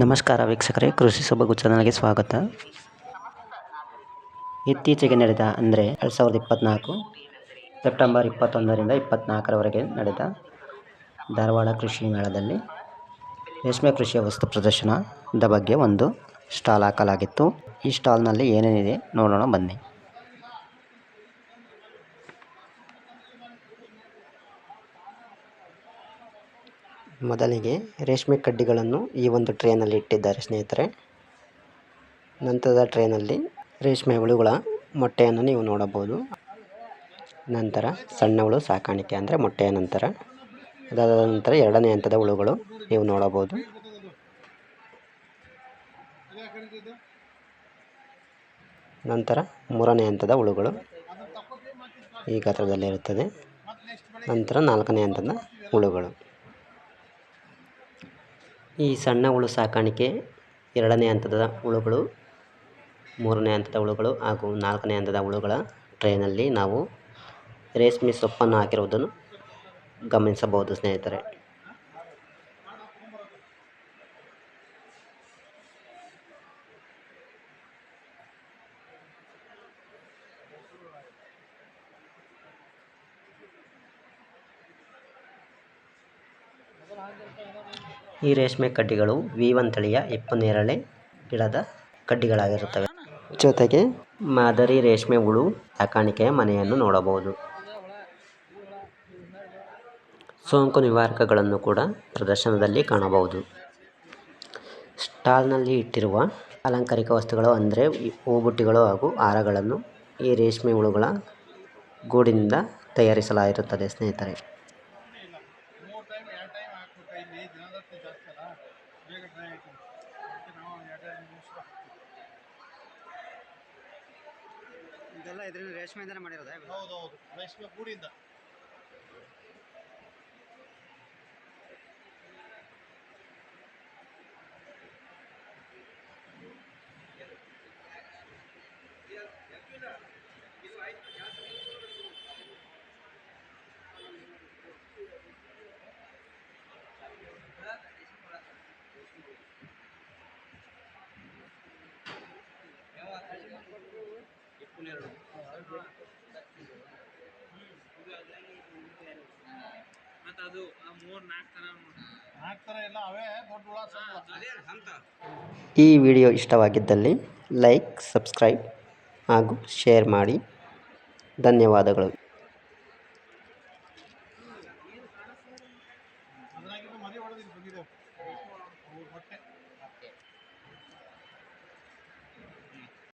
ನಮಸ್ಕಾರ ವೀಕ್ಷಕರೇ, ಕೃಷಿ ಸೊಬಗು ಚಾನಲ್ಗೆ ಸ್ವಾಗತ. ಇತ್ತೀಚೆಗೆ ನಡೆದ ಅಂದರೆ ಎರಡು ಸಾವಿರದ ಇಪ್ಪತ್ತ್ನಾಲ್ಕು ಸೆಪ್ಟೆಂಬರ್ ಇಪ್ಪತ್ತೊಂದರಿಂದ ಇಪ್ಪತ್ತ್ನಾಲ್ಕರವರೆಗೆ ನಡೆದ ಧಾರವಾಡ ಕೃಷಿ ಮೇಳದಲ್ಲಿ ರೇಷ್ಮೆ ಕೃಷಿಯ ವಸ್ತು ಪ್ರದರ್ಶನದ ಬಗ್ಗೆ ಒಂದು ಸ್ಟಾಲ್ ಹಾಕಲಾಗಿತ್ತು. ಈ ಸ್ಟಾಲ್ನಲ್ಲಿ ಏನೇನಿದೆ ನೋಡೋಣ ಬನ್ನಿ. ಮೊದಲಿಗೆ ರೇಷ್ಮೆ ಕಡ್ಡಿಗಳನ್ನು ಈ ಒಂದು ಟ್ರೇನಲ್ಲಿ ಇಟ್ಟಿದ್ದಾರೆ ಸ್ನೇಹಿತರೆ. ನಂತರದ ಟ್ರೇನಲ್ಲಿ ರೇಷ್ಮೆ ಹುಳುಗಳ ಮೊಟ್ಟೆಯನ್ನು ನೀವು ನೋಡಬಹುದು. ನಂತರ ಸಣ್ಣ ಹುಳು ಸಾಕಾಣಿಕೆ ಅಂದರೆ ಮೊಟ್ಟೆಯ ನಂತರ. ಅದಾದ ನಂತರ ಎರಡನೇ ಹಂತದ ಹುಳುಗಳು ನೀವು ನೋಡಬಹುದು. ನಂತರ ಮೂರನೇ ಹಂತದ ಹುಳುಗಳು ಈ ಗಾತ್ರದಲ್ಲಿರುತ್ತದೆ. ನಂತರ ನಾಲ್ಕನೇ ಹಂತದ ಹುಳುಗಳು. ಈ ಸಣ್ಣ ಹುಳು ಸಾಕಾಣಿಕೆ ಎರಡನೇ ಹಂತದ ಹುಳುಗಳು, ಮೂರನೇ ಹಂತದ ಹುಳುಗಳು ಹಾಗೂ ನಾಲ್ಕನೇ ಹಂತದ ಹುಳುಗಳ ಟ್ರೇನಲ್ಲಿ ನಾವು ರೇಷ್ಮೆ ಸೊಪ್ಪನ್ನು ಹಾಕಿರುವುದನ್ನು ಗಮನಿಸಬಹುದು ಸ್ನೇಹಿತರೆ. ಈ ರೇಷ್ಮೆ ಕಡ್ಡಿಗಳು ವಿವನ್ ತಳಿಯ ಹಿಪ್ಪನೇರಳೆ ಗಿಡದ ಕಡ್ಡಿಗಳಾಗಿರುತ್ತವೆ. ಜೊತೆಗೆ ಮಾದರಿ ರೇಷ್ಮೆ ಹುಳು ಸಾಕಾಣಿಕೆಯ ಮನೆಯನ್ನು ನೋಡಬಹುದು. ಸೋಂಕು ನಿವಾರಕಗಳನ್ನು ಕೂಡ ಪ್ರದರ್ಶನದಲ್ಲಿ ಕಾಣಬಹುದು. ಸ್ಟಾಲ್ನಲ್ಲಿ ಇಟ್ಟಿರುವ ಅಲಂಕಾರಿಕ ವಸ್ತುಗಳು ಅಂದರೆ ಹೂಬುಟ್ಟಿಗಳು ಹಾಗೂ ಹಾರಗಳನ್ನು ಈ ರೇಷ್ಮೆ ಹುಳುಗಳ ಗೂಡಿನಿಂದ ತಯಾರಿಸಲಾಗಿರುತ್ತದೆ ಸ್ನೇಹಿತರೆ. ಇದೆಲ್ಲ ಇದರಿಂದ ರೇಷ್ಮೆಯಿಂದನೇ ಮಾಡಿರೋದಾ ಇವೆಲ್ಲ? ಹನ್ನೆರಡು ಮತ್ತು ಅದು ಮೂರು ನಾಲ್ಕು ತರ ನಾಲ್ಕು ತರ ಎಲ್ಲ ಅವೇ ದೊಡ್ಡ ಹುಳ ಅದೇ ಅಂತ ಈ ವಿಡಿಯೋ ಇಷ್ಟವಾಗಿದ್ದಲ್ಲಿ ಲೈಕ್ ಸಬ್ಸ್ಕ್ರೈಬ್ ಹಾಗೂ ಶೇರ್ ಮಾಡಿ. ಧನ್ಯವಾದಗಳು. ಹೊಟ್ಟೆ.